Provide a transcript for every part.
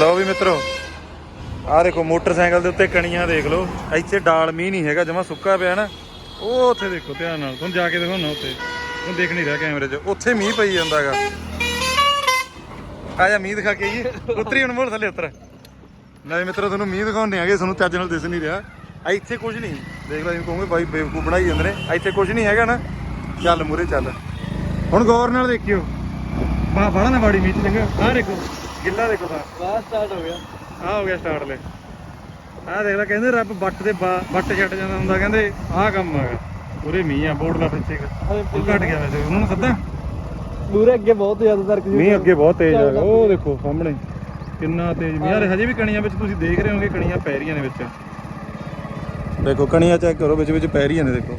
ਲਓ ਵੀ ਮਿੱਤਰੋ, ਆਹ ਦੇਖੋ ਮੋਟਰਸਾਈਕਲ ਦੇ ਉੱਤੇ ਕਣੀਆਂ ਦੇਖ ਲਓ, ਇੱਥੇ ਡਾਲ ਮੀਂਹ ਨਹੀਂ ਹੈਗਾ, ਜਮਾ ਸੁੱਕਾ ਪਿਆ ਨਾ। ਉਹ ਉੱਥੇ ਦੇਖੋ ਧਿਆਨ ਨਾਲ, ਤੁਹਾਨੂੰ ਜਾ ਕੇ ਦਿਖਾਉਣਾ ਉੱਥੇ, ਤੁਹਾਨੂੰ ਦੇਖ ਨਹੀਂ ਰਿਹਾ ਕੈਮਰੇ 'ਚ, ਉੱਥੇ ਮੀਂਹ ਪਈ ਜਾਂਦਾਗਾ। ਆ ਜਾ ਮੀਂਹ ਦਿਖਾ ਕੇ ਆਈਏ, ਉਤਰੀ ਹੁਣ ਮੋੜ ਥੱਲੇ ਉਤਰ। ਲੈ ਮਿੱਤਰੋ, ਤੁਹਾਨੂੰ ਮੀਂਹ ਦਿਖਾਉਂਦੇ ਆਗੇ ਤੁਹਾਨੂੰ ਚੱਜ ਨਾਲ ਦਿਸ ਨਹੀਂ ਰਿਹਾ। ਇੱਥੇ ਕੁਝ ਨਹੀਂ, ਦੇਖ ਲੈ ਜਿਵੇਂ ਕਹੋਗੇ ਬਾਈ ਬੇਵਕੂਫ ਬਣਾਈ ਜਾਂਦੇ ਨੇ ਇੱਥੇ ਕੁਝ ਨਹੀਂ ਹੈਗਾ ਨਾ। ਚੱਲ ਮੂਰੇ ਚੱਲ। ਹੁਣ ਗੌਰ ਨਾਲ ਦੇਖਿਓ। ਬਾ ਬੜਾ ਨਾ ਬਾੜੀ ਮੀਂਹ ਚ ਚੰਗਾ। ਆਹ ਦੇਖੋ। ਗਿੱਲਾ ਦੇਖੋ ਤਾਂ। ਬਾਸ ਸਟਾਰਟ ਹੋ ਗਿਆ। ਆ ਹੋ ਗਿਆ ਸਟਾਰਟ ਲੈ। ਆਹ ਦੇਖ ਲੈ ਕਹਿੰਦੇ ਰੱਬ ਬੱਟ ਦੇ ਬੱਟ ਛੱਡ ਜਾਂਦਾ ਹੁੰਦਾ ਕਹਿੰਦੇ ਆਹ ਕੰਮ ਹੈਗਾ ਉਰੇ ਮੀਂਹ ਆ ਬੋਰਡ ਦਾ ਪਿੱਛੇ ਉਹ ਘਟ ਗਿਆ ਵੈਸੇ ਉਹਨਾਂ ਨੂੰ ਸੱਦਾ। ਮੂਰੇ ਅੱਗੇ ਬਹੁਤ ਜ਼ਿਆਦਾ ਤਰਕ ਮੀਂਹ ਅੱਗੇ ਬਹੁਤ ਤੇਜ਼ ਹੈਗਾ ਉਹ ਦੇਖੋ ਸਾਹਮਣੇ ਕਿੰਨਾ ਤੇਜ਼। ਮੀਂਹ ਆ ਹਜੇ ਵੀ ਕਣੀਆਂ ਵਿੱਚ ਤੁਸੀਂ ਦੇਖ ਰਹੇ ਹੋਗੇ ਕਣੀਆਂ ਪੈ ਰਹੀਆਂ ਨੇ ਵਿੱਚ। ਦੇਖੋ ਕਣੀਆਂ ਚੈੱਕ ਕਰੋ ਵਿੱਚ ਵਿੱਚ ਪੈ ਰਹੀਆਂ ਨੇ ਦੇਖੋ।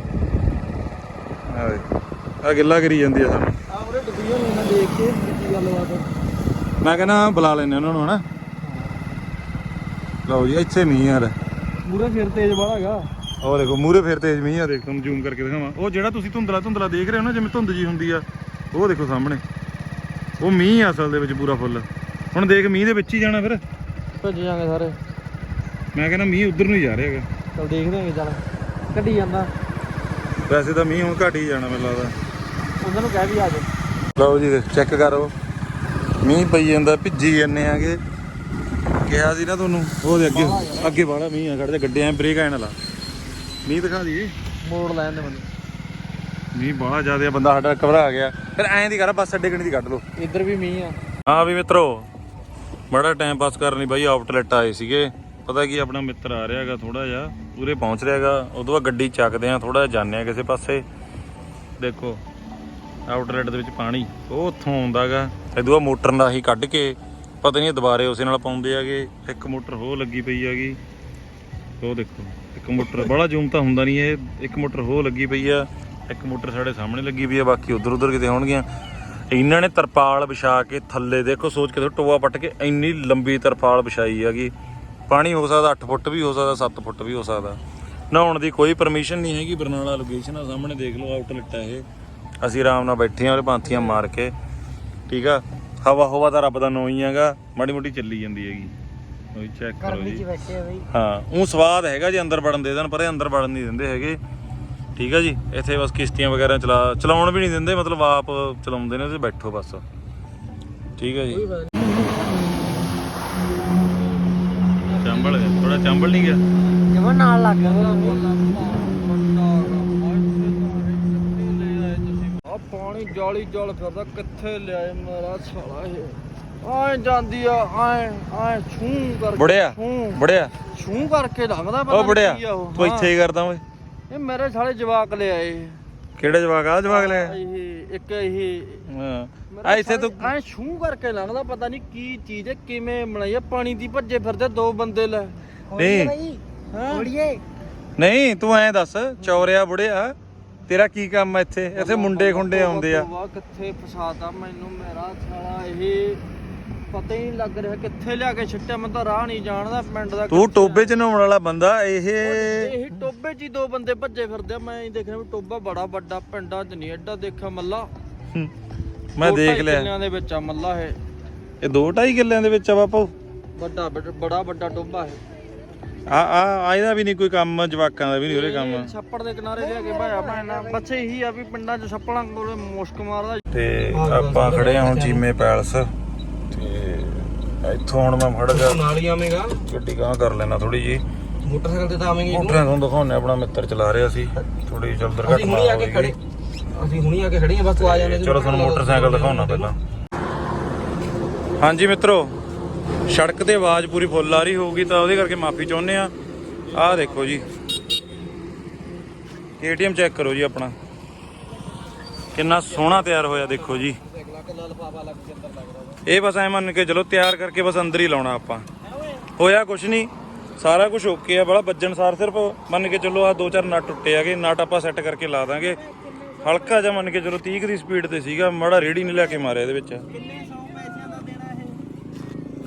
ਆ ਦੇਖੋ ਆ ਗਿੱਲਾ ਕਰੀ ਜਾਂਦੀ ਆ ਸਾਨੂੰ ਆ ਮੂਰੇ ਡੁੱਬੀਆਂ ਨੂੰ ਨਾ ਦੇਖ ਕੇ ਕੀ ਗੱਲਬਾਤ ਮੈਂ ਕਹਿੰਦਾ ਬੁਲਾ ਲੈਨੇ ਉਹਨਾਂ ਨੂੰ ਹਨਾ। ਲਓ ਜੀ ਇੱਥੇ ਮੀਂਹ ਆ ਰਿਹਾ। ਮੂਰੇ ਫਿਰ ਤੇਜ਼ ਵਾਲਾ ਹੈਗਾ। ਉਹ ਦੇਖੋ ਮੂਰੇ ਫਿਰ ਤੇਜ਼ ਮੀਂਹ ਆ ਦੇਖ ਜ਼ੂਮ ਕਰਕੇ ਦਿਖਾਵਾਂ। ਉਹ ਜਿਹੜਾ ਤੁਸੀਂ ਧੁੰਦਲਾ ਧੁੰਦਲਾ ਦੇਖ ਰਹੇ ਹੋ ਨਾ ਜਿਵੇਂ ਧੁੰਦ ਜੀ ਹੁੰਦੀ ਆ ਉਹ ਦੇਖੋ ਸਾਹਮਣੇ। ਉਹ ਮੀਂਹ ਆ ਅਸਲ ਦੇ ਵਿੱਚ ਪੂਰਾ ਫੁੱਲ। ਹੁਣ ਦੇਖ ਮੀਂਹ ਦੇ ਵਿੱਚ ਹੀ ਜਾਣਾ ਫਿਰ। ਭੱਜ ਜਾਾਂਗੇ ਸਾਰੇ। ਮੈਂ ਕਹਿੰਦਾ ਮੀਂਹ ਉਧਰ ਨੂੰ ਹੀ ਜਾ ਰਿਹਾ ਹੈਗਾ। ਚਲ ਦੇਖਦੇ ਆਂਗੇ ਚੱਲ। ਕੱਢੀ ਜਾਂਦਾ। ਵੈਸੇ ਤਾਂ ਮੀਂਹ ਹੁਣ ਘਟ ਹੀ ਜਾਣਾ ਮੈਨੂੰ ਲੱਗਦਾ। ਉਹਨਾਂ ਨੂੰ ਕਹਿ ਵੀ ਆ ਜਾ। ਲਓ ਜੀ ਚੈੱਕ ਕਰੋ। ਮੀਂਹ ਪਈ ਜਾਂਦਾ ਭਿੱਜੀ ਜਾਂਦੇ ਆਗੇ। ਕਿਹਾ ਸੀ ਨਾ ਤੁਹਾਨੂੰ ਉਹਦੇ ਅੱਗੇ ਅੱਗੇ ਵਾਲਾ ਮੀਂਹ ਆ ਖੜਦੇ ਗੱਡੇ ਐ ਬ੍ਰੇਕ ਐ ਨਾ ਲਾ ਮੀਂਹ ਦਿਖਾ ਦਈਏ। ਮੋੜ ਲੈਣ ਦੇ ਮੈਨੂੰ। ਮੀਂਹ ਬਹੁਤ ਜ਼ਿਆਦਾ ਬੰਦਾ ਸਾਡਾ ਘਬਰਾ ਗਿਆ। ਫਿਰ ਐਂ ਦੀ ਕਰ ਬੱਸ ਅੱਡੇ ਗਣੀ ਦੀ ਕੱਢ ਲਓ। ਇੱਧਰ ਵੀ ਮੀਂਹ ਆ। ਹਾਂ ਵੀ ਮਿੱਤਰੋ ਬੜਾ ਟਾਈਮ ਪਾਸ ਕਰਨ ਲਈ ਬਾਈ ਆਊਟਲੈਟ ਆਏ ਸੀਗੇ। ਪਤਾ ਕੀ ਆਪਣਾ ਮਿੱਤਰ ਆ ਰਿਹਾ ਹੈਗਾ ਥੋੜਾ ਜਿਹਾ ਉਰੇ ਪਹੁੰਚ ਰਿਹਾ ਹੈਗਾ। ਉਦੋਂ ਬਾਅਦ ਗੱਡੀ ਚੱਕਦੇ ਆ ਥੋੜਾ ਜਾਂਦੇ ਆ ਕਿਸੇ ਪਾਸੇ। ਦੇਖੋ ਆਊਟਲੈਟ ਦੇ ਵਿੱਚ ਪਾਣੀ ਉਹ ਉੱਥੋਂ ਆਉਂਦਾਗਾ ਇਦੋਂ ਮੋਟਰ ਨਾਲ ਹੀ ਕੱਢ ਕੇ, ਪਤਾ ਨਹੀਂ ਦੁਬਾਰੇ ਉਸੇ ਨਾਲ ਪਾਉਂਦੇ ਹੈਗੇ। ਇੱਕ ਮੋਟਰ ਹੋ ਲੱਗੀ ਪਈ ਹੈਗੀ। ਉਹ ਦੇਖੋ, ਇੱਕ ਮੋਟਰ ਬੜਾ ਜ਼ੂਮ ਤਾਂ ਹੁੰਦਾ ਨਹੀਂ ਇਹ, ਇੱਕ ਮੋਟਰ ਹੋ ਲੱਗੀ ਪਈ ਆ, ਇੱਕ ਮੋਟਰ ਸਾਡੇ ਸਾਹਮਣੇ ਲੱਗੀ ਪਈ ਆ, ਬਾਕੀ ਉਧਰ ਉਧਰ ਕਿਤੇ ਹੋਣਗੀਆਂ। ਇਹਨਾਂ ਨੇ ਤਰਪਾਲ ਵਿਛਾ ਕੇ ਥੱਲੇ ਦੇਖੋ, ਸੋਚ ਕੇ ਟੋਆ ਪੱਟ ਕੇ ਇੰਨੀ ਲੰਬੀ ਤਰਪਾਲ ਵਿਛਾਈ ਹੈਗੀ। ਪਾਣੀ ਹੋ ਸਕਦਾ 8 ਫੁੱਟ ਵੀ ਹੋ ਸਕਦਾ 7 ਫੁੱਟ ਵੀ ਹੋ ਸਕਦਾ। ਨਹਾਉਣ ਦੀ ਕੋਈ ਪਰਮਿਸ਼ਨ ਨਹੀਂ ਹੈਗੀ, ਬਰਨਾਲਾ ਲੋਕੇਸ਼ਨ ਆ, ਸਾਹਮਣੇ ਦੇਖ ਲਓ ਆਊਟਲੈਟ ਆ ਇਹ। ਅਸੀਂ ਆਰਾਮ ਨਾਲ ਬੈਠੇ ਆ ਉਹਦੇ ਪਾਂਥੀਆਂ ਮਾਰ ਕੇ। ਠੀਕ ਆ? ਹਵਾ ਹਵਾ ਤਾਂ ਰੱਬ ਦਾ ਨੋ ਹੀ ਹੈਗਾ। ਮਾੜੀ ਮੋਟੀ ਚੱਲੀ ਜਾਂਦੀ ਹੈਗੀ। ਉਹ ਚੈੱਕ ਕਰੋ ਜੀ। ਬੈਠੇ ਆ ਬਈ। ਹਾਂ ਉਹ ਸਵਾਦ ਹੈਗਾ ਜੇ ਅੰਦਰ ਵੜਨ ਦੇ ਦੇਣ ਪਰ ਇਹ ਅੰਦਰ ਵੜਨ ਨਹੀਂ ਦਿੰਦੇ ਹੈਗੇ। ਠੀਕ ਆ ਜੀ? ਇੱਥੇ ਬਸ ਕਿਸ਼ਤੀਆਂ ਵਗੈਰਾ ਚਲਾ ਚਲਾਉਣ ਵੀ ਨਹੀਂ ਦਿੰਦੇ ਮਤਲਬ ਆਪ ਚਲਾਉਂਦੇ ਨੇ ਉਹਦੇ ਬੈਠੋ ਬਸ। ਠੀਕ ਆ ਜੀ। ਚੰਬਲ ਥੋੜਾ ਚੰਬਲ ਨਹੀਂ ਗਿਆ? ਜਮਾ ਨਾਲ ਲੱਗ ਗਿਆ। ਜਾਲੀ ਜਲ ਫਿਰਦਾ ਕਿੱਥੇ ਲਿਆਏ ਮੇਰਾ ਸਾਲਾ ਇਹ? ਆਏ ਜਾਂਦੀ ਆ ਆਏ ਆਏ ਛੂ ਕਰਕੇ ਬੁੜਿਆ ਛੂੰ ਬੁੜਿਆ। ਛੂ ਕਰਕੇ ਲੰਘਦਾ ਪਤਾ ਉਹ ਨੀ ਬੁੜਿਆ ਕੀ ਆ ਉਹ। ਤੂੰ ਇੱਥੇ ਹੀ ਕਰਦਾ ਓਏ। ਇਹ ਮੇਰੇ ਸਾਲੇ ਜਵਾਕ ਲੈ ਆਏ। ਕਿਹੜੇ ਜਵਾਕ ਆ ਜਵਾਕ ਲੈ ਇਹ ਇੱਕ ਇਹ। ਹਾਂ। ਆ ਇੱਥੇ ਤੂੰ ਐ ਛੂ ਕਰਕੇ ਲੰਘਦਾ ਪਤਾ ਨਹੀਂ ਕੀ ਚੀਜ਼ ਹੈ ਕਿਵੇਂ ਬਣਾਈ ਆ ਪਾਣੀ ਦੀ ਭੱਜੇ ਫਿਰਦੇ ਦੋ ਬੰਦੇ ਲੈ। ਨਹੀਂ। ਹਾਂ। ਨਹੀਂ ਤੂੰ ਐਂ ਦੱਸ ਚੌਰਿਆ ਬੁੜਿਆ ਤੇਰਾ ਕੀ ਕੰਮ ਆ ਇੱਥੇ? ਇੱਥੇ ਮੁੰਡੇ ਖੁੰਡੇ ਆਉਂਦੇ ਆ। ਵਾਹ ਕਿੱਥੇ ਫਸਾਤਾ ਮੈਨੂੰ ਮੇਰਾ ਸਾਲਾ ਇਹ ਪਤਾ ਹੀ ਨਹੀਂ ਲੱਗ ਰਿਹਾ ਕਿੱਥੇ ਲਿਆ ਕੇ ਛੱਟਿਆ ਮੈਂ ਤਾਂ ਰਾਹ ਨਹੀਂ ਜਾਣਦਾ ਪਿੰਡ ਦਾ ਤੂੰ ਟੋਬੇ ਚ ਨਹਾਉਣ ਵਾਲਾ ਬੰਦਾ ਇਹ ਇਹ ਟੋਬੇ 'ਚ ਹੀ ਦੋ ਬੰਦੇ ਭੱਜੇ ਫਿਰਦੇ ਆ ਮੈਂ ਹੀ ਦੇਖ ਰਿਹਾ ਵੀ ਟੋਬਾ ਬੜਾ ਵੱਡਾ ਪਿੰਡਾਂ 'ਚ ਨਹੀਂ ਐਡਾ ਦੇਖਿਆ ਮੱਲਾ। ਮੈਂ ਦੋ ਦੇਖ ਲਿਆ। ਕਿੱਲਿਆਂ ਦੇ ਵਿੱਚ ਆ ਮੱਲਾ ਇਹ। ਇਹ ਦੋ ਢਾਈ ਕਿੱਲਿਆਂ ਦੇ ਵਿੱਚ ਆ ਬਾਪੂ। ਵੱਡਾ ਵੱਡਾ- ਬੜਾ ਵੱਡਾ ਟੋਬਾ ਹੈ ਆ ਆ ਇਹਦਾ ਵੀ ਨਹੀਂ ਕੋਈ ਕੰਮ ਜਵਾਕਾਂ ਦਾ ਵੀ ਨਹੀਂ ਉਹਦੇ ਕੰਮ। ਛੱਪੜ ਦੇ ਕਿਨਾਰੇ ਲਿਆ ਕੇ ਭਾਇਆ ਭੈਣਾ ਬੱਚੇ ਇਹੀ ਆ ਵੀ ਪਿੰਡਾਂ 'ਚ ਛੱਪੜਾਂ ਕੋਲੇ ਮੁਸ਼ਕ ਮਾਰਦਾ। ਤੇ ਆਪਾਂ ਖੜੇ ਹਾਂ ਚੀਮੇ ਪੈਲਸ। ਤੇ ਇੱਥੋਂ ਹੁਣ ਮੈਂ ਫੜ ਗਿਆ ਨਾਲ ਹੀ ਆਵੇਂਗਾ। ਗੱਡੀ ਗਾਂ ਕਰ ਲੈਣਾ ਥੋੜੀ ਜੀ ਮੋਟਰਸਾਈਕਲ ਤੇ ਤਾਂ ਆਵੇਂਗੇ ਮੋਟਰਾਂ ਤੁਹਾਨੂੰ ਦਿਖਾਉਣੇ ਆਪਣਾ ਮਿੱਤਰ ਚਲਾ ਰਿਹਾ ਸੀ। ਥੋੜੀ ਜਿਹੀ ਹੁਣੀ ਆ ਹੋ ਕੇ ਗਈ ਖੜੇ। ਅਸੀਂ ਹੁਣੀ ਆ ਕੇ ਖੜੇ ਆ ਬਸ ਤੂੰ ਆ ਜਾਣੇ ਚਲੋ ਤੁਹਾਨੂੰ ਮੋਟਰਸਾਈਕਲ ਦਿਖਾਉਣਾ ਪਹਿਲਾਂ। ਹਾਂਜੀ ਮਿੱਤਰੋ। ਸੜਕ ਤੇ ਆਵਾਜ਼ ਪੂਰੀ ਫੁੱਲ ਆ ਰਹੀ ਹੋਊਗੀ ਤਾਂ ਉਹਦੇ ਕਰਕੇ ਮਾਫੀ ਚਾਹੁੰਦੇ ਆ ਆਹ ਦੇਖੋ ਜੀ। KTM ਚੈੱਕ ਕਰੋ ਜੀ ਆਪਣਾ। ਕਿੰਨਾ ਸੋਹਣਾ ਤਿਆਰ ਹੋਇਆ ਦੇਖੋ ਜੀ। ਇਹ ਬਸ ਐ ਮੰਨ ਕੇ ਚਲੋ ਤਿਆਰ ਕਰਕੇ ਬਸ ਅੰਦਰ ਹੀ ਲਾਉਣਾ ਆਪਾਂ। ਹੋਇਆ ਕੁਛ ਨਹੀਂ ਸਾਰਾ ਕੁਝ ਓਕੇ ਆ। ਬੜਾ ਵੱਜਣ ਸਾਰ ਸਿਰਫ ਮੰਨ ਕੇ ਚਲੋ ਆ ਦੋ ਚਾਰ ਨਟ ਟੁੱਟੇ ਆਗੇ ਨਟ ਆਪਾਂ ਸੈੱਟ ਕਰਕੇ ਲਾ ਦਾਂਗੇ। ਹਲਕਾ ਜਿਹਾ ਮੰਨ ਕੇ ਚਲੋ 30 ਦੀ ਸਪੀਡ ਤੇ ਸੀਗਾ। ਮਾੜਾ ਰੇੜੀ ਨਹੀਂ ਲੈ ਕੇ ਮਾਰਿਆ ਇਹਦੇ ਵਿੱਚ।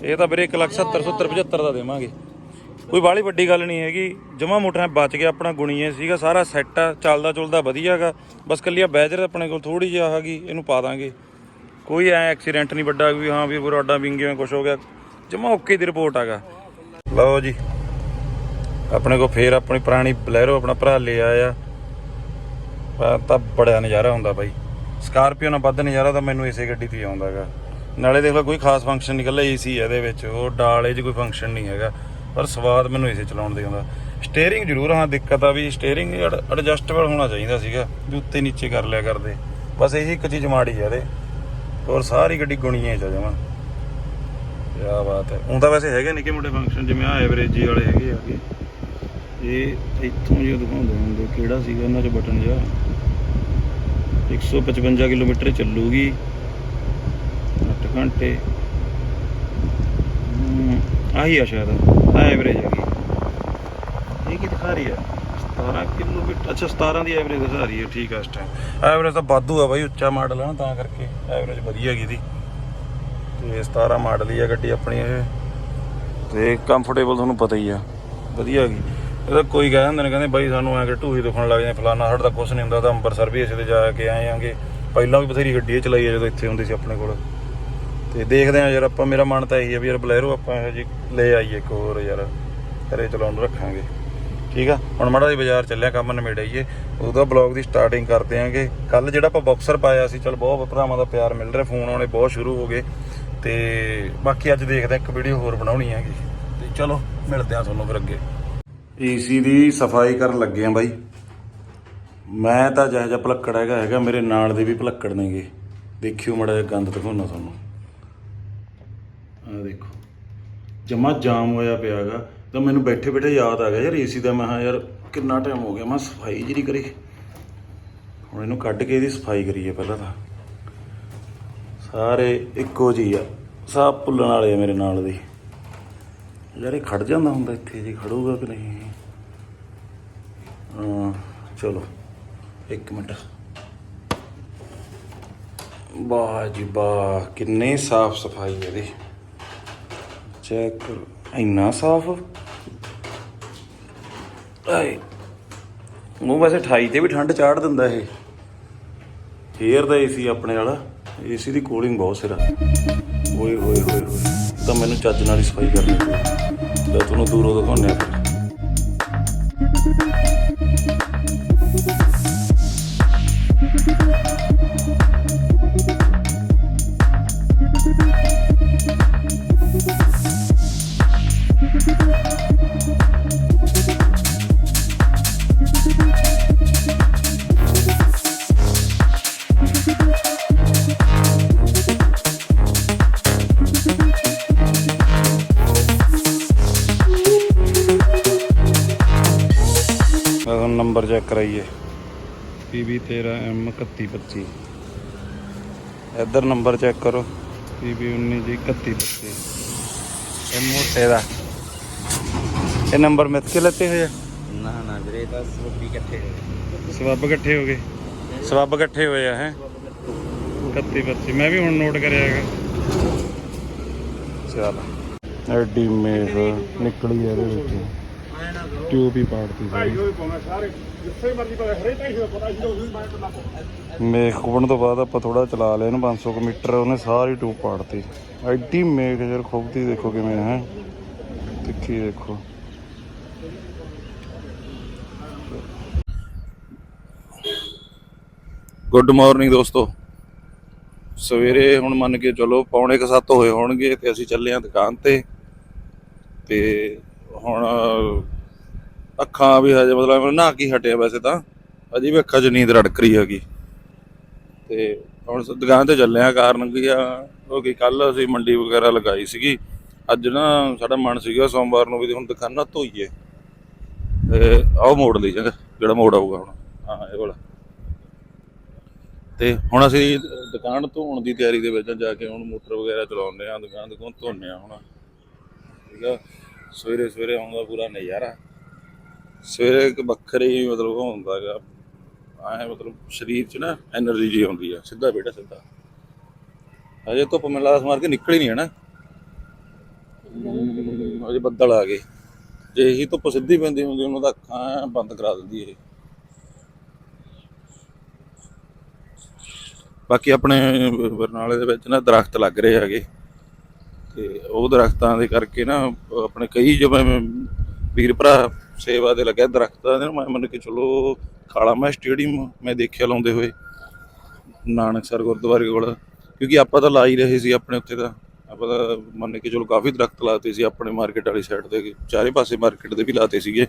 ਇਹ ਤਾਂ ਵੀਰੇ 1 ਲੱਖ 70 70 75 ਦਾ ਦੇਵਾਂਗੇ। ਕੋਈ ਬਾਹਲੀ ਵੱਡੀ ਗੱਲ ਨਹੀਂ ਹੈਗੀ। ਜਮਾ ਮੋਟਰਾਂ ਬਚ ਗਿਆ, ਆਪਣਾ ਗੁਣੀਏ ਸੀਗਾ, ਸਾਰਾ ਸੈੱਟ ਆ, ਚੱਲਦਾ ਚੁਲਦਾ ਵਧੀਆਗਾ ਬਸ ਕੱਲੀ ਆ ਬੈਜਰ ਆਪਣੇ ਕੋਲ ਥੋੜੀ ਜਿਹੀ ਹੈਗੀ, ਇਹਨੂੰ ਪਾ ਦਾਂਗੇ। ਕੋਈ ਐ ਐਕਸੀਡੈਂਟ ਨਹੀਂ ਵੱਡਾ ਵੀ, ਹਾਂ ਵੀ ਬਰਾਡਾ ਵਿੰਗੇ ਵਿੱਚ ਕੁਝ ਹੋ ਗਿਆ। ਜਮਾ ਓਕੇ ਦੀ ਰਿਪੋਰਟ ਆਗਾ ਲਓ ਜੀ, ਆਪਣੇ ਕੋ ਫੇਰ ਆਪਣੀ ਪੁਰਾਣੀ ਬਲੈਰੋ, ਆਪਣਾ ਭਰਾ ਲੈ ਆਇਆ। ਤਾਂ ਬੜਾ ਨਜ਼ਾਰਾ ਹੁੰਦਾ ਬਾਈ। ਸਕਾਰਪੀਓ ਨਾਲ ਵੱਧ ਨਜ਼ਾਰਾ ਤਾਂ ਮੈਨੂੰ ਇਸੇ ਗੱਡੀ ਤੇ ਹੀ ਆਉਂਦਾਗਾ ਨਾਲੇ ਦੇਖ ਲਓ ਕੋਈ ਖਾਸ ਫੰਕਸ਼ਨ ਨਹੀਂ ਕੱਲਾ ਏਸੀ ਹੈ ਇਹਦੇ ਵਿੱਚ, ਉਹ ਡਾਲੇ 'ਚ ਕੋਈ ਫੰਕਸ਼ਨ ਨਹੀਂ ਹੈਗਾ। ਪਰ ਸਵਾਦ ਮੈਨੂੰ ਇਸੇ ਚਲਾਉਣ ਦੇ ਆਉਂਦਾ। ਸਟੀਅਰਿੰਗ ਜ਼ਰੂਰ ਹਾਂ ਦਿੱਕਤ ਆ ਵੀ ਸਟੀਅਰਿੰਗ ਐਡਜਸਟੇਬਲ ਹੋਣਾ ਚਾਹੀਦਾ ਸੀਗਾ, ਵੀ ਉੱਤੇ ਨੀਚੇ ਕਰ ਲਿਆ ਕਰਦੇ। ਬਸ ਇਹੀ ਇੱਕ ਚੀਜ਼ ਮਾੜੀ ਹੈ ਇਹਦੇ। ਹੋਰ ਸਾਰੀ ਗੱਡੀ ਗੁਣੀਆਂ ਚ ਜਮਾ। ਕੀ ਬਾਤ ਹੈ। ਹੁਣ ਤਾਂ ਵੈਸੇ ਹੈਗੇ ਨਿੱਕੇ ਮੋਟੇ ਫੰਕਸ਼ਨ ਜਿਵੇਂ ਆ ਐਵਰੇਜ ਵਾਲੇ ਹੈਗੇ ਆਗੇ ਇਹ ਇੱਥੋਂ ਜਿਹਾ ਦਿਖਾਉਂਦੇ ਹੁੰਦੇ ਕਿਹੜਾ ਸੀਗਾ, ਇਹਨਾਂ 'ਚ ਬਟਨ ਜਿਹਾ। 155 ਕਿਲੋਮੀਟਰ ਚੱਲੂਗੀ। ਘੰਟੇ। ਆਹੀ ਆ ਸ਼ਾਇਦ। ਆ ਐਵਰੇਜ ਇਹ ਕੀ ਦਿਖਾ ਰਹੀ ਹੈ 17 ਕਿਲੋਮੀਟਰ, ਅੱਛਾ 17 ਦੀ ਐਵਰੇਜ ਦਿਖਾ ਰਹੀ ਹੈ ਠੀਕ ਆ ਇਸ ਟਾਈਮ ਐਵਰੇਜ ਤਾਂ ਵਾਧੂ ਆ ਬਾਈ, ਉੱਚਾ ਮਾਡਲ ਆ ਨਾ, ਤਾਂ ਕਰਕੇ ਐਵਰੇਜ ਵਧੀਆ ਹੈਗੀ ਦੀ ਤੇ 17 ਮਾਡਲ ਹੀ ਆ ਗੱਡੀ ਆਪਣੀ ਇਹ। ਤੇ ਕੰਫਰਟੇਬਲ ਤੁਹਾਨੂੰ ਪਤਾ ਹੀ ਆ। ਵਧੀਆ ਹੈਗੀ। ਇਹਦਾ ਕੋਈ ਕਹਿ ਦਿੰਦੇ ਨੇ, ਕਹਿੰਦੇ ਬਾਈ ਸਾਨੂੰ ਐਂ ਕਿ ਢੂਹੀ ਦੁਖਣ ਲੱਗ ਜਾਂਦੇ, ਫਲਾਨਾ ਸਾਡਾ ਤਾਂ ਕੁਝ ਨਹੀਂ ਹੁੰਦਾ, ਤਾਂ ਅੰਮ੍ਰਿਤਸਰ ਵੀ ਇਸੇ ਤੇ ਜਾ ਕੇ ਆਏ ਆਂਗੇ। ਪਹਿਲਾਂ ਵੀ ਬਥੇਰੀ ਗੱਡੀ ਚਲਾਈ ਆ ਜਦੋਂ ਇੱਥੇ ਹੁੰਦੀ ਸੀ ਆਪਣੇ ਕੋਲ। ਤੇ ਦੇਖਦੇ ਆ ਯਾਰ, ਆਪਾਂ ਮੇਰਾ ਮਨ ਤਾਂ ਇਹੀ ਆ ਵੀ ਯਾਰ ਬਲੈਰੋ ਆਪਾਂ ਇਹੋ ਜਿਹੀ ਲੈ ਆਈਏ ਇੱਕ ਹੋਰ ਯਾਰ, ਘਰੇ ਚਲਾਉਣ ਨੂੰ ਰੱਖਾਂਗੇ। ਠੀਕ ਆ? ਹੁਣ ਮਾੜਾ ਜਿਹਾ ਬਾਜ਼ਾਰ ਚੱਲਿਆ, ਕੰਮ ਨਿਬੇੜ ਆਈਏ। ਉਹਦਾ ਬਲੌਗ ਦੀ ਸਟਾਰਟਿੰਗ ਕਰਦੇ ਆਂਗੇ। ਕੱਲ ਜਿਹੜਾ ਆਪਾਂ ਬਾਕਸਰ ਪਾਇਆ ਸੀ, ਚਲ ਬਹੁਤ ਭਰਾਵਾਂ ਦਾ ਪਿਆਰ ਮਿਲ ਰਿਹਾ ਫੋਨ ਆਉਣੇ ਬਹੁਤ ਸ਼ੁਰੂ ਹੋ ਗਏ। ਤੇ ਬਾਕੀ ਅੱਜ ਦੇਖਦੇ ਆ ਇੱਕ ਵੀਡੀਓ ਹੋਰ ਬਣਾਉਣੀ ਹੈਗੀ। ਤੇ ਚਲੋ, ਮਿਲਦੇ ਆ ਤੁਹਾਨੂੰ ਫਿਰ ਅੱਗੇ। ਏਸੀ ਦੀ ਸਫ਼ਾਈ ਕਰਨ ਲੱਗੇ ਆ ਬਾਈ। ਮੈਂ ਤਾਂ ਜਿਹੋ ਜਿਹਾ ਭਲੱਕੜ ਹੈਗਾ ਹੈਗਾ ਮੇਰੇ ਨਾਲ ਦੇ ਵੀ ਭਲੱਕੜ ਨੇਗੇ। ਦੇਖਿਓ ਮੜਾ ਜਿਹਾ ਗੰਦ ਦਿਖਾਉਣਾ ਤੁਹਾਨੂੰ। ਆ ਦੇਖੋ। ਜਮਾ ਜਾਮ ਹੋਇਆ ਪਿਆਗਾ। ਤਾਂ ਮੈਨੂੰ ਬੈਠੇ ਬੈਠੇ ਯਾਦ ਆ ਗਿਆ ਯਾਰ ਏਸੀ ਦਾ। ਮੈਂ ਕਿਹਾ ਯਾਰ ਕਿੰਨਾ ਟਾਈਮ ਹੋ ਗਿਆ? ਮੈਂ ਸਫ਼ਾਈ ਜਿਹੜੀ ਕਰੀ। ਹੁਣ ਇਹਨੂੰ ਕੱਢ ਕੇ ਇਹਦੀ ਸਫ਼ਾਈ ਕਰੀਏ ਪਹਿਲਾਂ ਤਾਂ। ਸਾਰੇ ਇੱਕੋ ਜਿਹੀ ਆ। ਸਭ ਭੁੱਲਣ ਵਾਲੇ ਆ ਮੇਰੇ ਨਾਲ ਦੇ। ਯਾਰ ਇਹ ਖੜ ਜਾਂਦਾ ਹੁੰਦਾ ਇੱਥੇ। ਜੀ ਖੜੂਗਾ ਕਿ ਨਹੀਂ? ਹਾਂ, ਚਲੋ। ਇੱਕ ਮਿੰਟ। ਵਾਹ ਜੀ ਵਾਹ। ਕਿੰਨੇ ਸਾਫ਼ ਸਫ਼ਾਈ ਇਹਦੀ। ਚੈੱਕ ਕਰੋ ਇੰਨਾ ਸਾਫ਼? ਆਏ। ਉਹ ਵੈਸੇ 28 ਤੇ ਵੀ ਠੰਡ ਚਾੜ ਦਿੰਦਾ ਇਹ। ਫੇਰ ਦਾ ਏਸੀ ਆਪਣੇ ਵਾਲਾ। ਏਸੀ ਦੀ ਕੂਲਿੰਗ ਬਹੁਤ ਸਿਰਾ ਓਏ ਹੋਏ ਹੋਏ ਹੋਏ ਤਾਂ ਮੈਨੂੰ ਚੱਜ ਨਾਲ ਹੀ ਸਫ਼ਾਈ ਕਰਨੀ ਪਈ ਲੈ ਤੁਹਾਨੂੰ ਦੂਰੋਂ ਦਿਖਾਉਂਦੇ ਆ 13 M ਇੱਧਰ ਨੰਬਰ ਚੈੱਕ ਕਰੋ। PB ਜੀ 3125 ਇਹ ਦਾ। ਇਹ ਨੰਬਰ ਮਿੱਥ ਕੇ ਲੱਤੇ ਹੋਏ ਨਾ ਨਾ ਵੀਰੇ ਤਾਂ ਸਵੱਬ ਇਕੱਠੇ ਸਵੱਬ ਇਕੱਠੇ ਹੋ ਗਏ? ਸਵੱਬ ਇਕੱਠੇ ਹੋਏ ਆ ਹੈ? 3125 ਮੈਂ ਵੀ ਹੁਣ ਨੋਟ ਕਰਿਆ ਹੈਗਾ। ਚਲ। ਐਡੀ ਮੇਰ ਨਿਕਲੀ ਇਹਦੇ ਵਿੱਚ। ਟਿਊਬ ਹੀ ਪਾੜਤੀ ਸਾਰੀ। ਮੇਖ ਖੁੱਬਣ ਤੋਂ ਬਾਅਦ ਆਪਾਂ ਥੋੜਾ ਚਲਾ ਲਿਆ ਇਹਨੂੰ 500 ਕੁ ਮੀਟਰ ਉਹਨੇ ਸਾਰੀ ਟਿਊਬ ਪਾੜਤੀ। ਐਡੀ ਮੇਖ ਯਾਰ ਖੁੱਬਦੀ ਦੇਖੋ ਕਿਵੇਂ ਹੈ। ਤਿੱਖੀ ਦੇਖੋ। ਗੁੱਡ ਮਾਰਨਿੰਗ ਦੋਸਤੋ। ਸਵੇਰੇ ਹੁਣ ਮੰਨ ਕੇ ਚਲੋ ਪੌਣੇ ਕੁ ਸੱਤ ਹੋਏ ਹੋਣਗੇ ਤੇ ਅਸੀਂ ਚੱਲੇ ਆਂ ਦੁਕਾਨ ਤੇ। ਤੇ ਹੁਣ ਅੱਖਾਂ ਵੀ ਹਜੇ ਮਤਲਬ ਨਹਾ ਕੇ ਹਟਿਆ ਵੈਸੇ ਤਾਂ। ਅਜੇ ਵੀ ਅੱਖਾਂ 'ਚ ਨੀਂਦ ਰੜਕ ਰਹੀ ਹੈਗੀ। ਤੇ ਹੁਣ ਦੁਕਾਨ ਤੇ ਚੱਲੇ ਆ, ਕਾਰਨ ਕੀ ਆ, ਉਹ ਕਿ ਕੱਲ ਅਸੀਂ ਮੰਡੀ ਵਗੈਰਾ ਲਗਾਈ ਸੀਗੀ। ਅੱਜ ਨਾ ਸਾਡਾ ਮਨ ਸੀਗਾ ਸੋਮਵਾਰ ਨੂੰ ਵੀ ਹੁਣ ਦੁਕਾਨਾਂ ਧੋਈਏ। ਤੇ ਆਹ ਮੋੜ ਲਈ ਚੰਗਾ ਜਿਹੜਾ ਮੋੜ ਆਊਗਾ ਹੁਣ। ਹਾਂ, ਇਹ ਵਾਲਾ। ਤੇ ਹੁਣ ਅਸੀਂ ਦੁਕਾਨ ਧੋਣ ਦੀ ਤਿਆਰੀ ਦੇ ਵਿੱਚ ਜਾ ਕੇ ਹੁਣ ਮੋਟਰ ਵਗੈਰਾ ਚਲਾਉਂਦੇ ਆ, ਦੁਕਾਨ ਦੁਕਾਨ ਧੋਨੇ ਆ ਹੁਣ। ਠੀਕ ਆ? ਸਵੇਰੇ ਸਵੇਰੇ ਆਉਂਦਾ ਪੂਰਾ ਨਜ਼ਾਰਾ। ਸਵੇਰੇ ਇੱਕ ਵੱਖਰੀ ਮਤਲਬ ਹੁੰਦਾ ਹੈਗਾ ਆਏ ਮਤਲਬ ਸਰੀਰ 'ਚ ਨਾ એનર્ਜੀ ਜੀ ਹੁੰਦੀ ਆ, ਸਿੱਧਾ ਬੇਟਾ ਸਿੱਧਾ। ਅਜੇ ਧੁੱਪ ਮੈਨੂੰ ਲੱਗਦਾ ਸਮਾਰ ਕੇ ਨਿਕਲ ਹੀ ਨਹੀਂ ਹੈ ਨਾ। ਅਜੇ ਬੱਦਲ ਆ ਗਏ। ਜੇ ਇਹੀ ਧੁੱਪ ਸਿੱਧੀ ਪੈਂਦੀ ਹੁੰਦੀ, ਉਹਨਾਂ ਦਾ ਅੱਖਾਂ ਬੰਦ ਕਰਾ ਦਿੰਦੀ ਇਹ। ਬਾਕੀ ਆਪਣੇ ਬਰਨਾਲੇ ਦੇ ਵਿੱਚ ਨਾ ਦਰਖਤ ਲੱਗ ਰਹੇ ਹੈਗੇ। ਤੇ ਉਹ ਦਰਖਤਾਂ ਦੇ ਕਰਕੇ ਨਾ ਆਪਣੇ ਕਈ ਜਿਵੇਂ ਵੀਰ ਭਰਾ ਸੇਵਾ ਦੇ ਲੱਗਿਆ ਦਰਖਤਾਂ ਦੇ ਨਾ, ਮੈਂ ਮੰਨ ਕੇ ਚਲੋ ਖਾਲਾ ਮੈਂ ਸਟੇਡੀਅਮ ਮੈਂ ਦੇਖਿਆ ਲਾਉਂਦੇ ਹੋਏ ਨਾਨਕਸਰ ਗੁਰਦੁਆਰੇ ਕੋਲ ਕਿਉਂਕਿ ਆਪਾਂ ਤਾਂ ਲਾ ਹੀ ਰਹੇ ਸੀ ਆਪਣੇ ਉੱਤੇ ਤਾਂ। ਆਪਾਂ ਤਾਂ ਮੰਨ ਕੇ ਚਲੋ ਕਾਫੀ ਦਰਖਤ ਲਾਤੇ ਸੀ ਆਪਣੇ ਮਾਰਕੀਟ ਵਾਲੀ ਸਾਈਡ ਤੇ ਚਾਰੇ ਪਾਸੇ ਮਾਰਕੀਟ ਦੇ ਵੀ ਲਾਤੇ ਸੀਗੇ।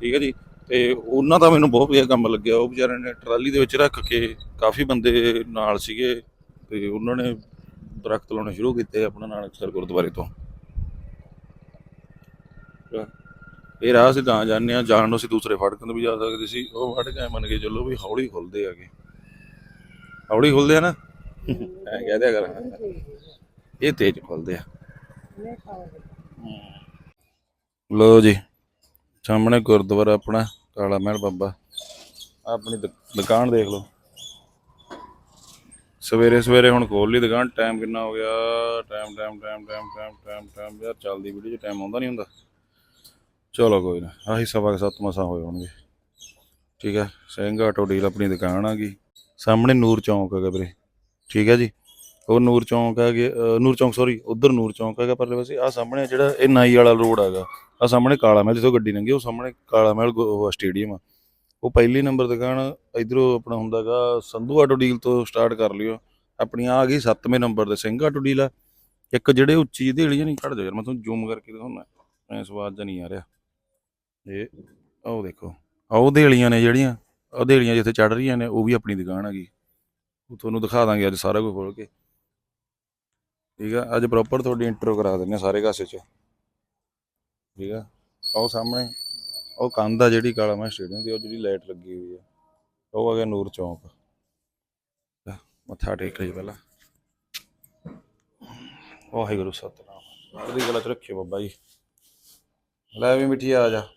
ਠੀਕ ਹੈ ਜੀ? ਤੇ ਉਹਨਾਂ ਦਾ ਮੈਨੂੰ ਬਹੁਤ ਵਧੀਆ ਕੰਮ ਲੱਗਿਆ। ਉਹ ਵਿਚਾਰਿਆਂ ਨੇ ਟਰਾਲੀ ਦੇ ਵਿੱਚ ਰੱਖ ਕੇ ਕਾਫੀ ਬੰਦੇ ਨਾਲ ਸੀਗੇ ਤੇ ਉਹਨਾਂ ਨੇ ਦਰਖਤ ਲਾਉਣੇ ਸ਼ੁਰੂ ਕੀਤੇ ਆਪਣਾ ਨਾਨਕਸਰ ਗੁਰਦੁਆਰੇ ਤੋਂ। ਇਹ ਰਾਹ ਅਸੀਂ ਤਾਂ ਜਾਂਦੇ ਆ ਜਾਣ ਨੂੰ ਅਸੀਂ ਦੂਸਰੇ ਫੜਕ ਵੀ ਜਾ ਸਕਦੇ ਸੀ। ਉਹ ਫੜਕ ਐ ਮੰਨ ਕੇ ਚੱਲੋ ਵੀ ਹੌਲੀ ਖੁੱਲਦੇ ਆਗੇ ਹੌਲੀ ਖੁੱਲਦੇ ਆ ਨਾ? ਐ ਕਹਦੇ ਕਰ। ਇਹ ਤੇਜ਼ ਖੁੱਲਦੇ ਆ। ਲੋ ਜੀ, ਸਾਹਮਣੇ ਗੁਰਦੁਆਰਾ ਆਪਣਾ, ਕਾਲਾ ਮਹਿਲ ਬਾਬਾ। ਆਪਣੀ ਦੁਕਾਨ ਦੇਖ ਲਓ। ਸਵੇਰੇ ਸਵੇਰੇ ਹੁਣ ਖੋਲ ਲਈ ਦੁਕਾਨ ਟਾਈਮ ਕਿੰਨਾ ਹੋ ਗਿਆ? Time time time time time time time ਯਾਰ ਚੱਲਦੀ ਵੀਡੀਓ 'ਚ ਟਾਈਮ ਆਉਂਦਾ ਨਹੀਂ ਹੁੰਦਾ। ਚਲੋ ਕੋਈ ਨਾ, ਆਹੀ ਸਵਾ ਕੇ ਸੱਤ ਮਸਾਂ ਹੋਏ ਹੋਣਗੇ। ਠੀਕ ਹੈ, ਸਿੰਘ ਆਟੋ ਡੀਲ ਆਪਣੀ ਦੁਕਾਨ ਆ ਗਈ। ਸਾਹਮਣੇ ਨੂਰ ਚੌਂਕ ਹੈਗਾ ਵੀਰੇ। ਠੀਕ ਹੈ ਜੀ। ਉਹ ਨੂਰ ਚੌਂਕ ਹੈਗੇ, ਅਹ ਨੂਰ ਚੌਂਕ ਸੌਰੀ ਉਧਰ ਨੂਰ ਚੌਂਕ ਹੈਗਾ ਪਰਲੇ ਪਾਸੇ ਆ ਸਾਹਮਣੇ ਜਿਹੜਾ ਇਹ ਨਾਈ ਵਾਲਾ ਰੋਡ ਹੈਗਾ ਆ ਸਾਹਮਣੇ ਕਾਲਾ ਮਹਿਲ, ਜਿੱਥੋਂ ਗੱਡੀ ਲੰਘੀ, ਉਹ ਸਾਹਮਣੇ ਕਾਲਾ ਮਹਿਲ ਗੁ- ਸਟੇਡੀਅਮ ਆ। ਉਹ ਪਹਿਲੀ ਨੰਬਰ ਦੁਕਾਨ ਇਧਰੋਂ ਆਪਣਾ ਹੁੰਦਾਗਾ ਸੰਧੂ ਆਟੋ ਡੀਲ ਤੋਂ ਸਟਾਰਟ ਕਰ ਲਿਓ। ਆਪਣੀ ਆ ਗਈ 7ਵੇਂ ਨੰਬਰ ਦੇ ਸਿੰਘ ਆਟੋ ਡੀਲ ਆ। ਇੱਕ ਜਿਹੜੇ ਉੱਚੀ ਦੇਲੀਆਂ ਨਹੀਂ ਕੱਢ ਜਾ ਯਾਰ, ਮੈਂ ਤੁਹਾਨੂੰ ਜ਼ੂਮ ਕਰਕੇ ਦਿਖਾਉਣਾ ਐ ਸਵਾਦ ਜਾਂ ਨਹੀਂ ਆ ਰਿਹਾ। ਇਹ ਉਹ ਦੇਖੋ। ਆਹ ਉਹ ਦੇਲੀਆਂ ਨੇ ਜਿਹੜੀਆਂ ਉਹ ਦੇਲੀਆਂ ਜਿੱਥੇ ਚੜ ਰਹੀਆਂ ਨੇ, ਉਹ ਵੀ ਆਪਣੀ ਦੁਕਾਨ ਹੈਗੀ ਉਹ ਤੁਹਾਨੂੰ ਦਿਖਾ ਦਾਂਗੇ ਅੱਜ ਸਾਰਾ ਕੁਝ ਖੋਲ ਕੇ। ਠੀਕ ਆ, ਅੱਜ ਪ੍ਰੋਪਰ ਤੁਹਾਡੀ ਇੰਟਰੋ ਕਰਾ ਦਿੰਦੇ ਸਾਰੇ ਕਾਸੇ ਚ। ਠੀਕ ਆ ਉਹ ਸਾਹਮਣੇ। ਉਹ ਕੰਧ ਆ ਜਿਹੜੀ ਕਾਲਾ ਮਾ ਸਟੇਡੀਅਮ ਦੀ, ਉਹ ਜਿਹੜੀ ਲਾਈਟ ਲੱਗੀ ਹੋਈ ਆ। ਉਹ ਆ ਗਿਆ ਨੂਰ ਚੌਂਕ। ਮੱਥਾ ਟੇਕ ਲਈ ਪਹਿਲਾਂ। ਵਾਹਿਗੁਰੂ, ਸਤਨਾਮ। ਉਹਦੀ ਗਲਾ ਚ ਰੱਖਿਓ ਬਾਬਾ ਜੀ। ਲੈ ਵੀ ਮਿੱਠੀ ਆ ਜਾ।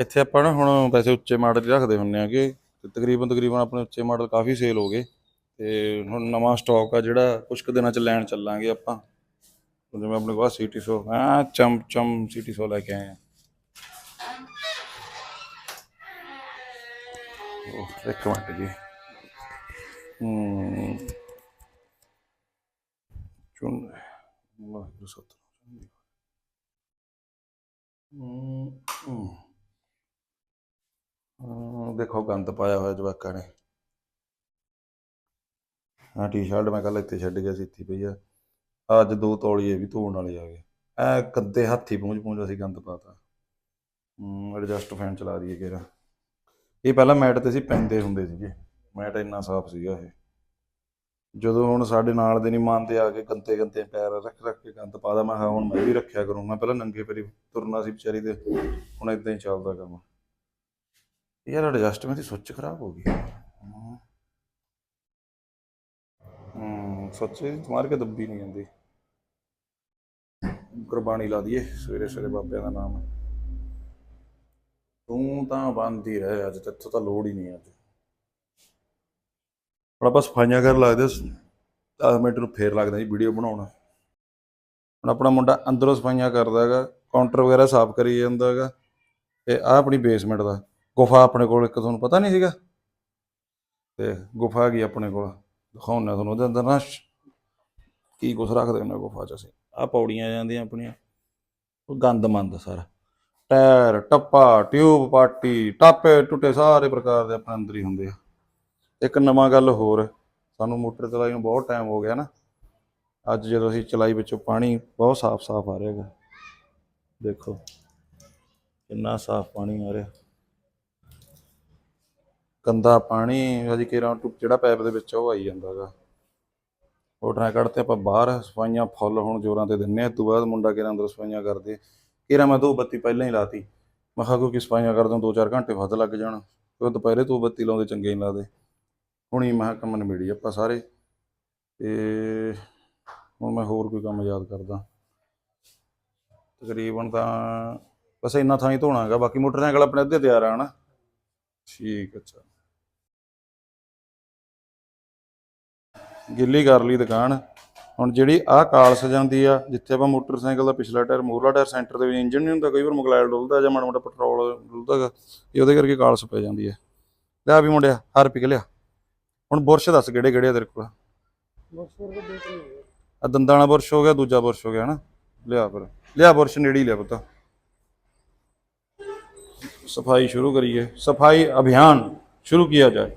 ਇੱਥੇ ਆਪਾਂ ਨਾ ਹੁਣ ਵੈਸੇ ਉੱਚੇ ਮਾਡਲ ਹੀ ਰੱਖਦੇ ਹੁੰਨੇ ਆ ਕਿ ਤੇ ਤਕਰੀਬਨ ਤਕਰੀਬਨ ਆਪਣੇ ਉੱਚੇ ਮਾਡਲ ਕਾਫੀ ਸੇਲ ਹੋ ਗਏ। ਤੇ ਹੁਣ ਨਵਾਂ ਸਟਾਕ ਆ ਜਿਹੜਾ ਕੁਝ ਕੁ ਦਿਨਾਂ ਚ ਲੈਣ ਚੱਲਾਂਗੇ ਆਪਾਂ। ਜਿਵੇਂ ਆਪਣੇ ਕੋਲ ਸੀਟੀ ਸੋ ਹਾਂ ਚਮ ਚਮ ਸੀਟੀ ਸੋ ਲੈ ਕੇ ਆਏ ਆ। ਉਹ ਇੱਕ ਮਿੰਟ ਜੀ। ਹੂੰ। ਚੁਣ ਵਾਹਿਗੁਰੂ ਸਤਿ ਹੂੰ ਹੂੰ। ਦੇਖੋ, ਗੰਦ ਪਾਇਆ ਹੋਇਆ ਜਵਾਕਾਂ ਨੇ। ਆ ਟੀ-ਸ਼ਰਟ ਮੈਂ ਕੱਲ ਇੱਥੇ ਛੱਡ ਗਿਆ ਸੀ, ਇੱਥੇ ਪਈ ਆ। ਅੱਜ ਦੋ ਤੌਲੀਏ ਵੀ ਧੋਣ ਵਾਲੇ ਆ ਗਏ। ਐ ਕੱਦੇ ਹੱਥੀ ਪੂੰਝ ਪੂੰਝ ਅਸੀਂ ਗੰਦ ਪਾਤਾ ਹੂੰ ਐਡਜਸਟ ਫੈਨ ਚਲਾ ਦਈਏ ਕਿਹੜਾ। ਇਹ ਪਹਿਲਾਂ ਮੈਟ ਤੇ ਸੀ, ਪੈਂਦੇ ਹੁੰਦੇ ਸੀਗੇ। ਮੈਟ ਇੰਨਾ ਸਾਫ਼ ਸੀਗਾ ਇਹ। ਜਦੋਂ ਹੁਣ ਸਾਡੇ ਨਾਲ ਦੇ ਨਹੀਂ ਮੰਨਦੇ ਆ ਕੇ ਗੰਦੇ ਗੰਦੇ ਪੈਰ ਰੱਖ ਰੱਖ ਕੇ ਗੰਦ ਪਾਦਾ ਮੈਂ ਕਿਹਾ ਹੁਣ ਮੈਂ ਵੀ ਰੱਖਿਆ ਕਰੂੰ। ਮੈਂ ਪਹਿਲਾਂ ਨੰਗੇ ਪੈਰੀ ਤੁਰਨਾ ਸੀ ਵਿਚਾਰੀ ਦੇ, ਹੁਣ ਇਦਾਂ ਹੀ ਚੱਲਦਾ ਕੰਮ। ਯਾਰ ਐਡਜਸਟਮੈਂਟ ਦੀ ਸੁੱਚ ਖਰਾਬ ਹੋ ਗਈ। ਹਮ। ਹਮ ਸੱਚੇ ਮਾਰ ਕੇ ਦੱਬੀ ਨਹੀਂ ਜਾਂਦੀ। ਗੁਰਬਾਣੀ ਲਾ ਦਈਏ, ਸਵੇਰੇ ਸਵੇਰੇ ਬਾਬਿਆਂ ਦਾ ਨਾਮ। ਤੂੰ ਤਾਂ ਬੰਦ ਹੀ ਰਹਿ ਅੱਜ, ਤੇਥੋਂ ਤਾਂ ਲੋੜ ਹੀ ਨਹੀਂ ਅੱਜ। ਹੁਣ ਆਪਾਂ ਸਫਾਈਆਂ ਕਰਨ ਲੱਗਦੇ 10 ਮਿੰਟ ਨੂੰ ਫੇਰ ਲੱਗਦਾ ਜੀ ਵੀਡੀਓ ਬਣਾਉਣਾ। ਹੁਣ ਆਪਣਾ ਮੁੰਡਾ ਅੰਦਰੋਂ ਸਫਾਈਆਂ ਕਰਦਾ ਹੈਗਾ, ਕਾਊਂਟਰ ਵਗੈਰਾ ਸਾਫ਼ ਕਰੀ ਜਾਂਦਾ ਹੈਗਾ, ਤੇ ਆਹ ਆਪਣੀ ਬੇਸਮੈਂਟ ਦਾ ਗੁਫਾ ਆਪਣੇ ਕੋਲ ਇੱਕ ਤੁਹਾਨੂੰ ਪਤਾ ਨਹੀਂ ਸੀਗਾ? ਤੇ ਗੁਫਾ ਹੈਗੀ ਆਪਣੇ ਕੋਲ ਦਿਖਾਉਣਾ ਤੁਹਾਨੂੰ, ਉਹਦੇ ਅੰਦਰ ਨਾ ਕੀ ਕੁਛ ਰੱਖਦੇ ਨੇ ਗੁਫਾ 'ਚ ਅਸੀਂ। ਆਹ ਪੌੜੀਆਂ ਜਾਂਦੀਆਂ ਆਪਣੀਆਂ। ਉਹ ਗੰਦ ਮੰਦ ਸਾਰਾ। ਟਾਇਰ, ਟੱਪਾ, ਟਿਊਬ ਪਾਟੀ, ਟਾਪੇ ਟੁੱਟੇ ਸਾਰੇ ਪ੍ਰਕਾਰ ਦੇ ਆਪਣੇ ਅੰਦਰ ਹੀ ਹੁੰਦੇ ਆ। ਇੱਕ ਨਵਾਂ ਗੱਲ ਹੋਰ, ਸਾਨੂੰ ਮੋਟਰ ਚਲਾਈ ਨੂੰ ਬਹੁਤ ਟਾਈਮ ਹੋ ਗਿਆ ਨਾ। ਅੱਜ ਜਦੋਂ ਅਸੀਂ ਚਲਾਈ ਵਿੱਚੋਂ ਪਾਣੀ ਬਹੁਤ ਸਾਫ਼-ਸਾਫ਼ ਆ ਰਿਹਾ ਹੈਗਾ। ਦੇਖੋ, ਕਿੰਨਾ ਸਾਫ਼ ਪਾਣੀ ਆ ਰਿਹਾ। ਗੰਦਾ ਪਾਣੀ, ਹਜੇ ਕਿਰਾਂ ਜਿਹੜਾ ਪੈਪ ਦੇ ਵਿੱਚ ਉਹ ਆਈ ਜਾਂਦਾ ਹੈਗਾ। ਮੋਟਰਾਂ ਕੱਢਤੇ ਆਪਾਂ ਬਾਹਰ ਸਫਾਈਆਂ ਫੁੱਲ ਹੁਣ ਜੋਰਾਂ ਤੇ ਦਿੰਨੇ ਆ ਤੋਂ ਬਾਅਦ ਮੁੰਡਾ ਕਿਰਾਂ ਅੰਦਰ ਸਫਾਈਆਂ ਕਰਦੇ? ਕਿਹੜਾ ਮੈਂ ਦੋ ਬੱਤੀ ਪਹਿਲਾਂ ਹੀ ਲਾਤੀ। ਮੈਂ ਕਿਹਾ ਕਿਉਂਕਿ ਸਫਾਈਆਂ ਕਰਦਾ ਦੋ ਚਾਰ ਘੰਟੇ ਵੱਧ ਲੱਗ ਜਾਣ। ਕਿਉਂ ਦੁਪਹਿਰੇ ਤੋਂ ਬੱਤੀ ਲਾਉਂਦੇ, ਚੰਗੇ ਨਹੀਂ ਲੱਗਦੇ। ਹੁਣੀ ਮੈਂ ਕਿਹਾ ਕੰਮ ਨਿਬੇੜੀ ਆਪਾਂ ਸਾਰੇ। ਤੇ ਹੁਣ ਮੈਂ ਹੋਰ ਕੋਈ ਕੰਮ ਯਾਦ ਕਰਦਾ। ਤਕਰੀਬਨ ਤਾਂ ਬਸ ਇੰਨਾ ਥਾਂ ਹੀ ਧੋਣਾ ਹੈਗਾ। ਬਾਕੀ ਮੋਟਰਸਾਈਕਲ ਆਪਣੇ ਅੱਧੇ ਤਿਆਰ ਆ, ਹਨਾ? ਠੀਕ, ਅੱਛਾ। ਗਿੱਲੀ ਕਰ ਲਈ ਦੁਕਾਨ। ਹੁਣ ਜਿਹੜੀ ਆਹ ਕਾਲਸ ਜਾਂਦੀ ਆ ਜਿੱਥੇ ਆਪਾਂ ਮੋਟਰਸਾਈਕਲ ਦਾ ਪਿਛਲਾ ਟਾਇਰ ਮੂਹਰਲਾ ਟਾਇਰ ਸੈਂਟਰ ਦੇ ਵਿੱਚ ਇੰਜਨ ਨਹੀਂ ਹੁੰਦਾ ਕਈ ਵਾਰ ਮੋਬਾਈਲ ਡੁੱਲਦਾ ਜਾਂ ਮਾੜਾ ਮੋਟਾ ਪੈਟਰੋਲ ਡੁੱਲਦਾ ਗਾ ਇਹ ਉਹਦੇ ਕਰਕੇ ਕਾਲਸ ਪੈ ਜਾਂਦੀ ਹੈ ਲਿਆ ਵੀ ਮੁੰਡਿਆ ਹਰ ਪਿਕ ਲਿਆ। ਹੁਣ ਬੁਰਸ਼ ਦੱਸ ਕਿਹੜੇ ਕਿਹੜੇ ਆ ਤੇਰੇ ਕੋਲ? ਆ? ਦੰਦਾਂ ਵਾਲਾ ਬੁਰਸ਼ ਹੋ ਗਿਆ ਦੂਜਾ ਬੁਰਸ਼ ਹੋ ਗਿਆ ਹਨਾ? ਲਿਆ ਫਿਰ। ਲਿਆ ਬੁਰਸ਼ ਨੇੜੇ ਲਿਆ ਪੁੱਤ। ਸਫ਼ਾਈ ਸ਼ੁਰੂ ਕਰੀਏ। ਸਫ਼ਾਈ ਅਭਿਆਨ ਸ਼ੁਰੂ ਕੀਤਾ ਜਾਏ।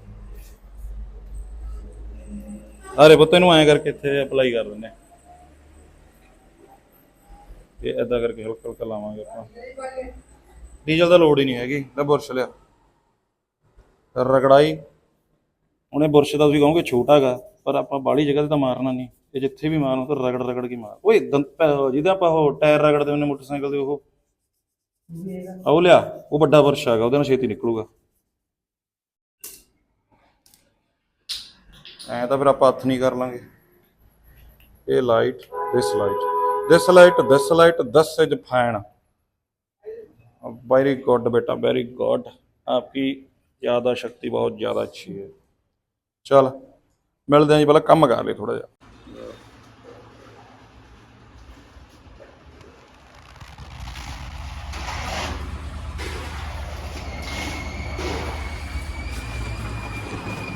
ਅਰੇ ਪੁੱਤ, ਇਹਨੂੰ ਐਂ ਕਰਕੇ ਇੱਥੇ ਅਪਲਾਈ ਕਰ ਦਿੰਦੇ ਇਹ ਏਦਾਂ ਕਰਕੇ ਹਲਕਾ ਹਲਕਾ ਲਾਵਾਂਗੇ ਆਪਾਂ। ਡੀਜ਼ਲ ਦਾ ਲੋੜ ਹੀ ਨਹੀਂ ਹੈਗੀ ਲੈ ਬੁਰਸ਼ ਲਿਆ। ਰਗੜਾਈ। ਉਹਨੇ ਬੁਰਸ਼ ਦਾ ਤੁਸੀਂ ਕਹੋਗੇ ਛੋਟਾ ਹੈਗਾ, ਪਰ ਆਪਾਂ ਬਾਹਲੀ ਜਗ੍ਹਾ ਤੇ ਤਾਂ ਮਾਰਨਾ ਨਹੀਂ। ਇਹ ਜਿੱਥੇ ਵੀ ਮਾਰਨਾ ਤਾਂ ਰਗੜ ਰਗੜ ਕੇ ਮਾਰ। ਓਏ ਦੰਦ ਪੈ- ਜਿਹਦਾ ਆਪਾਂ ਉਹ ਟਾਇਰ ਰਗੜਦੇ ਹੁੰਦੇ ਮੋਟਰਸਾਈਕਲ ਦੇ ਉਹ। ਆਹ ਉਹ ਲਿਆ, ਉਹ ਵੱਡਾ ਬੁਰਸ਼ ਹੈਗਾ, ਉਹਦੇ ਨਾਲ ਛੇਤੀ ਨਿਕਲੂਗਾ। ਐ ਤਾਂ ਫਿਰ ਆਪਾਂ ਹੱਥ ਨਹੀਂ ਕਰ ਲਾਂਗੇ। ਇਹ light this light this light this light this is fine very good ਬੇਟਾ ਵੈਰੀ ਗੁੱਡ ਆਪਕੀ ਯਾਦਾ ਸ਼ਕਤੀ ਬਹੁਤ ਜ਼ਿਆਦਾ ਅੱਛੀ ਹੈ। ਚਲ, ਮਿਲਦੇ ਆਂ ਜੀ, ਪਹਿਲਾਂ ਕੰਮ ਕਰ ਲੈ ਥੋੜਾ ਜਿਹਾ।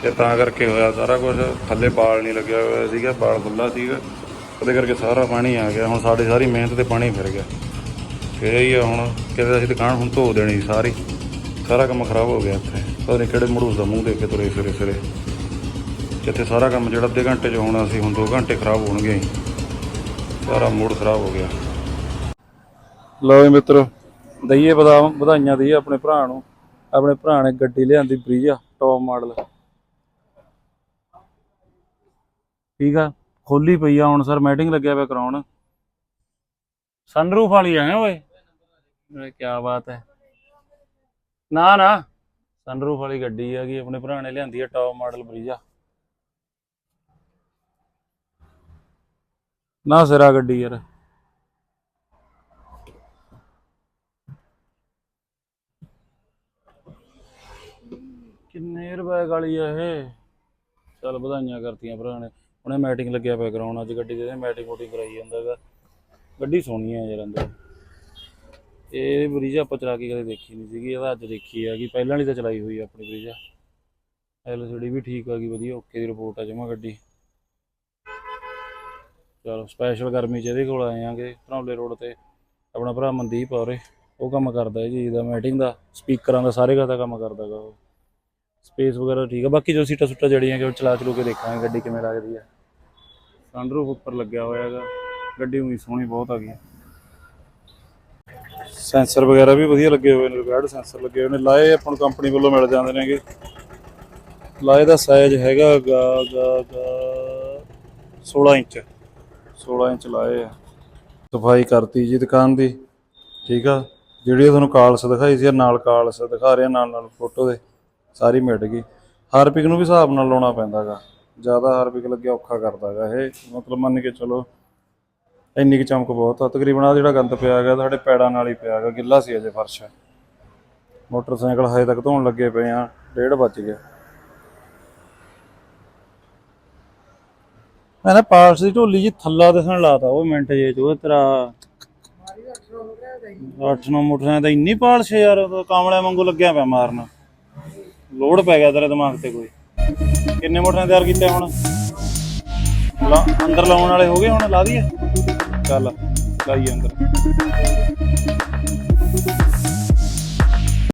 ਤੇ ਤਾਂ ਕਰਕੇ ਹੋਇਆ ਸਾਰਾ ਕੁਝ ਥੱਲੇ ਬਾਲ ਨਹੀਂ ਲੱਗਿਆ ਹੋਇਆ ਸੀਗਾ, ਬਾਲ ਖੁੱਲਾ ਸੀਗਾ। ਉਹਦੇ ਕਰਕੇ ਸਾਰਾ ਪਾਣੀ ਆ ਗਿਆ। ਹੁਣ ਸਾਡੀ ਸਾਰੀ ਮਿਹਨਤ ਤੇ ਪਾਣੀ ਫਿਰ ਗਿਆ। ਫਿਰ ਹੀ ਹੁਣ, ਕਿਤੇ ਅਸੀਂ ਦੁਕਾਨ ਹੁਣ ਧੋ ਦੇਣੀ ਸੀ ਸਾਰੀ। ਸਾਰਾ ਕੰਮ ਖਰਾਬ ਹੋ ਗਿਆ ਇੱਥੇ। ਪਤਾ ਨਹੀਂ ਕਿਹੜੇ ਮੜੂਸ ਦਾ ਮੂੰਹ ਦੇ ਕੇ ਤੁਰੇ ਫਿਰੇ ਫਿਰੇ। ਜਿੱਥੇ ਸਾਰਾ ਕੰਮ ਜਿਹੜਾ ਅੱਧੇ ਘੰਟੇ 'ਚ ਹੋਣਾ ਸੀ, ਹੁਣ 2 ਘੰਟੇ ਖਰਾਬ ਹੋਣਗੇ ਸਾਰਾ ਮੂਡ ਖਰਾਬ ਹੋ ਗਿਆ। ਲਓ ਮਿੱਤਰ, ਦਈਏ ਬਦਾਮ, ਵਧਾਈਆਂ ਦਈਏ ਆਪਣੇ ਭਰਾ ਨੂੰ। ਆਪਣੇ ਭਰਾ ਨੇ ਗੱਡੀ ਲਿਆਂਦੀ ਬਰੀਜਾ ਟੌਪ ਮਾਡਲ ਠੀਕ ਆ? ਖੋਲੀ ਪਈ ਆ ਹੁਣ ਸਰ ਮੈਟਿੰਗ ਲੱਗਿਆ ਪਿਆ ਕਰਾਉਣ। ਸਨਰੂਫ ਵਾਲੀ ਆ ਹੈ ਓਏ? ਓਏ ਕੀ ਬਾਤ ਹੈ ਨਾ ਨਾ ਸਨਰੂਫ ਵਾਲੀ ਗੱਡੀ ਹੈਗੀ, ਆਪਣੇ ਭਰਾ ਨੇ ਲਿਆਂਦੀ ਹੈ ਟੌਪ ਮਾਡਲ ਬਰੀਜਾ। ਨਾ ਸਿਰਾ ਗੱਡੀ ਯਾਰ। ਕਿੰਨੇ ਰੁਪਏ ਵਾਲੀ ਆ ਇਹ? ਚੱਲ ਵਧਾਈਆਂ ਕਰਤੀਆਂ ਭਰਾ ਨੇ। ਉਹਨੇ ਮੈਟਿੰਗ ਲੱਗਿਆ ਪਿਆ ਕਰਾਉਣ ਅੱਜ ਗੱਡੀ ਦੇ ਮੈਟਿੰਗ ਮੂਟਿੰਗ ਕਰਾਈ ਜਾਂਦਾ ਹੈਗਾ। ਗੱਡੀ ਸੋਹਣੀ ਹੈ ਯਾਰ ਅੰਦਰ। ਇਹ ਬਰੀਜਾ ਆਪਾਂ ਚਲਾ ਕੇ ਕਦੇ ਦੇਖੀ ਨਹੀਂ ਸੀਗੀ ਇਹਦਾ ਅੱਜ ਦੇਖੀ ਆ ਕਿ ਪਹਿਲਾਂ ਵਾਲੀ ਤਾਂ ਚਲਾਈ ਹੋਈ ਆ ਆਪਣੀ ਬਰੀਜਾ ਐਲਸੀਡੀ ਵੀ ਠੀਕ ਆ ਗਈ, ਵਧੀਆ ਓਕੇ ਦੀ ਰਿਪੋਰਟ ਆ ਜਮਾ ਗੱਡੀ। ਚਲੋ ਸਪੈਸ਼ਲ ਗਰਮੀ ਚ ਇਹਦੇ ਕੋਲ ਆਏ ਆਂਗੇ ਧਨੌਲੇ ਰੋਡ ਤੇ। ਆਪਣਾ ਭਰਾ ਮਨਦੀਪ ਔਰੇ ਉਹ ਕੰਮ ਕਰਦਾ ਹੈ ਜੀ, ਦਾ ਮੈਟਿੰਗ ਦਾ ਸਪੀਕਰਾਂ ਦਾ, ਸਾਰੇ ਦਾ ਕੰਮ ਕਰਦਾ ਗਾ ਉਹ। ਸਪੇਸ ਵਗੈਰਾ ਠੀਕ ਆ, ਬਾਕੀ ਜੋ ਸੀਟਾਂ ਸੁੱਟਾਂ ਜੜੀਆਂ ਕਿ ਉਹ ਚਲਾ ਚਲੂ ਕੇ ਦੇਖਾਂਗੇ ਗੱਡੀ ਕਿਵੇਂ ਲੱਗਦੀ ਆ। ਸਨਰੂਫ ਉੱਪਰ ਲੱਗਿਆ ਹੋਇਆ ਹੈਗਾ। ਗੱਡੀ ਵੀ ਸੋਹਣੀ ਬਹੁਤ ਆ ਗਈ ਸੈਂਸਰ ਵਗੈਰਾ ਵੀ ਵਧੀਆ ਲੱਗੇ ਹੋਏ ਨੇ ਰਿਕਾਰਡ ਸੈਂਸਰ ਲੱਗੇ ਹੋਏ ਨੇ। ਲਾਏ ਆਪਾਂ ਨੂੰ ਕੰਪਨੀ ਵੱਲੋਂ ਮਿਲ ਜਾਂਦੇ ਨੇਗੇ ਲਾਏ ਦਾ ਸਾਈਜ਼ ਹੈਗਾ ਗਾ ਗਾ ਗਾ 16 ਇੰਚ। 16 ਇੰਚ ਲਾਏ ਆ। ਸਫ਼ਾਈ ਕਰਤੀ ਜੀ ਦੁਕਾਨ ਦੀ। ਠੀਕ ਆ। ਜਿਹੜੀ ਤੁਹਾਨੂੰ ਕਾਲਸ ਦਿਖਾਈ ਸੀ ਨਾਲ ਕਾਲਸ ਦਿਖਾ ਰਿਹਾ ਨਾਲ ਨਾਲ ਫੋਟੋ ਦੇ। ਸਾਰੀ ਮਿਟ ਗਈ। ਹਰ ਪਿਕ ਨੂੰ ਵੀ ਹਿਸਾਬ ਨਾਲ ਲਾਉਣਾ ਪੈਂਦਾਗਾ ਜ਼ਿਆਦਾ ਹਾਰਪਿਕ ਲੱਗਿਆ, ਔਖਾ ਕਰਦਾਗਾ ਇਹ। ਮਤਲਬ ਮੰਨ ਕੇ ਚਲੋ, ਇੰਨੀ ਕੁ ਚਮਕ ਬਹੁਤ ਆ। ਤਕਰੀਬਨ ਆ ਜਿਹੜਾ ਗੰਦ ਪਿਆ ਹੈਗਾ, ਸਾਡੇ ਪੈੜਾਂ ਨਾਲ ਹੀ ਪਿਆ ਹੈਗਾ, ਗਿੱਲਾ ਸੀ ਅਜੇ ਫਰਸ਼। ਮੋਟਰਸਾਈਕਲ ਹਜੇ ਤੱਕ ਧੋਣ ਲੱਗੇ ਪਏ ਆ, ਡੇਢ ਵੱਜ ਗਿਆ। ਮੈਂ ਨਾ ਪਾਰਸ ਦੀ ਢੋਲੀ ਜੀ ਥੱਲਾ ਦਿਸਣ ਲਾਤਾ, ਉਹ ਮਿੰਟ ਜੇ ਚ ਤੇਰਾ 8-9 ਮੋਟਰਸਾਈਕਲ ਦਾ ਇੰਨੀ ਪਾਲਸ਼ ਯਾਰ, ਉਹ ਕਾਮਲਿਆਂ ਵਾਂਗੂ ਲੱਗਿਆ ਪਿਆ ਮਾਰਨ। ਲੋਡ ਪੈ ਗਿਆ ਤੇਰੇ ਦਿਮਾਗ ਤੇ ਕੋਈ। ਕਿੰਨੇ ਮੋਟਰਾਂ ਤਿਆਰ ਕੀਤੇ ਹੁਣ? ਲਾ ਅੰਦਰ ਲਾਉਣ ਵਾਲੇ ਹੋ ਗਏ ਹੁਣ? ਲਾ ਦਈਏ? ਚੱਲ, ਲਾਈਏ ਅੰਦਰ।